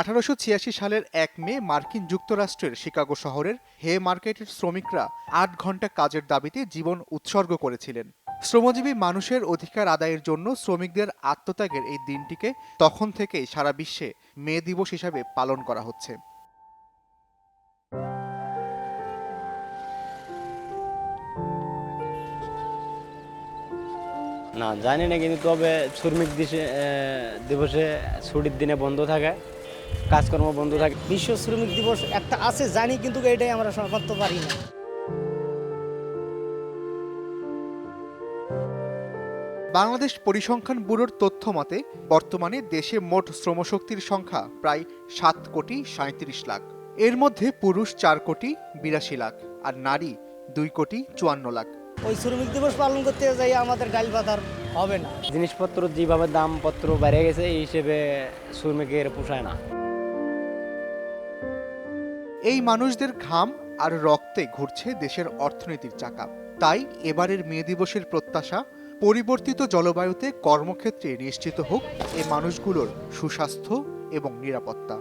আঠারোশো ছিয়াশি সালের এক মে মার্কিন যুক্তরাষ্ট্রের শিকাগো শহরের হে মার্কেটের শ্রমিকরা আট ঘণ্টা কাজের দাবিতে জীবন উৎসর্গ করেছিলেন। শ্রমজীবী মানুষের অধিকার আদায়ের জন্য শ্রমিকদের আত্মত্যাগের এই দিনটিকে তখন থেকেই সারা বিশ্বে মে দিবস হিসাবে পালন করা হচ্ছে। না, জানি না কিন্তু তবে শ্রমিক দিবসে ছুটির দিনে বন্ধ থাকে কাজকর্ম বন্ধ থাকে। বিশ্ব শ্রমিক দিবস একটা আছে জানি কিন্তু এটাই আমরা করতে পারি না। বাংলাদেশ পরিসংখ্যান ব্যুরোর তথ্য মতে বর্তমানে দেশে মোট শ্রমশক্তির সংখ্যা প্রায় সাত কোটি সাঁত্রিশ লাখ। এর মধ্যে পুরুষ চার কোটি বিরাশি লাখ আর নারী দুই কোটি চুয়ান্ন লাখ। ওই শ্রমিক দিবস পালন করতে যাই আমাদের ডাইল পাতার হবে না। জিনিসপত্র যেভাবে দামপত্র বেড়ে গেছে এই হিসেবে শ্রমিকের পোষায় না। এই মানুষদের ঘাম আর রক্তে ঘুরছে দেশের অর্থনীতির চাকা। তাই এবারের মে দিবসের প্রত্যাশা, পরিবর্তিত জলবায়ুতে কর্মক্ষেত্রে নিশ্চিত হোক এ মানুষগুলোর সুস্বাস্থ্য এবং নিরাপত্তা।